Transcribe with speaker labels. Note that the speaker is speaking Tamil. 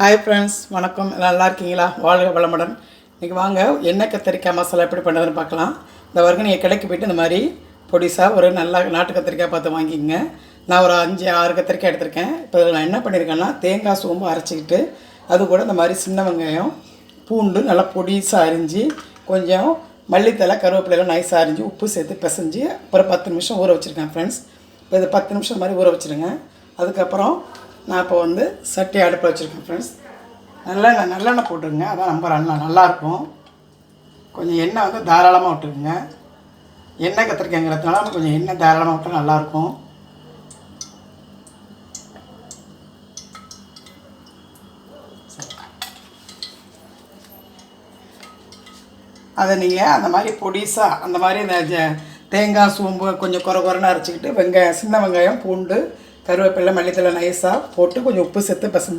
Speaker 1: ஹாய் ஃப்ரெண்ட்ஸ் வணக்கம். நல்லா இருக்கீங்களா? வாழ்க வளமுடன். இன்றைக்கி வாங்க என்ன கத்திரிக்காய் மசாலா எப்படி பண்ணுறதுன்னு பார்க்கலாம். இந்த வரைக்கும் நீங்கள் கடைக்கு போய்ட்டு இந்த மாதிரி பொடிசாக ஒரு நல்லா நாட்டு கத்திரிக்காய் பார்த்து வாங்கிக்கோங்க. நான் ஒரு அஞ்சு ஆறு கத்திரிக்காய் எடுத்திருக்கேன். இப்போ நான் என்ன பண்ணியிருக்கேன்னா தேங்காய் சோம்பு அரைச்சிக்கிட்டு அது கூட இந்த மாதிரி சின்ன வெங்காயம் பூண்டு நல்லா பொடிசாக அரிஞ்சு கொஞ்சம் மல்லித்தலை கருவேப்பிலையெல்லாம் நைஸாக அரிஞ்சு உப்பு சேர்த்து பிசைஞ்சு அப்புறம் பத்து நிமிஷம் ஊற வச்சுருக்கேன் ஃப்ரெண்ட்ஸ் இப்போ இது பத்து நிமிஷம் மாதிரி ஊற வச்சுருங்க. அதுக்கப்புறம் நான் இப்போ வந்து சட்டி அடுப்பில் வச்சுருக்கேன் ஃப்ரெண்ட்ஸ் நல்லெண்ணெய் நல்லெண்ணெய் போட்டுருங்க அதான் ரொம்ப நல்லா நல்லாயிருக்கும் கொஞ்சம் எண்ணெய் வந்து தாராளமாக விட்டுருங்க எண்ணெய் கத்திரிக்காய்ங்கிறதுனால கொஞ்சம் எண்ணெய் தாராளமாக விட்டால் நல்லாயிருக்கும் அதை நீங்கள் அந்த மாதிரி பொடிசாக அந்த மாதிரி இந்த தேங்காய் சோம்பு கொஞ்சம் குறை குறைன்னு அரைச்சிக்கிட்டு வெங்காயம் சின்ன வெங்காயம் பூண்டு கருவேப்பிலை மல்லித்தலை நைஸாக போட்டு கொஞ்சம் உப்பு சேர்த்து பிசைஞ்சு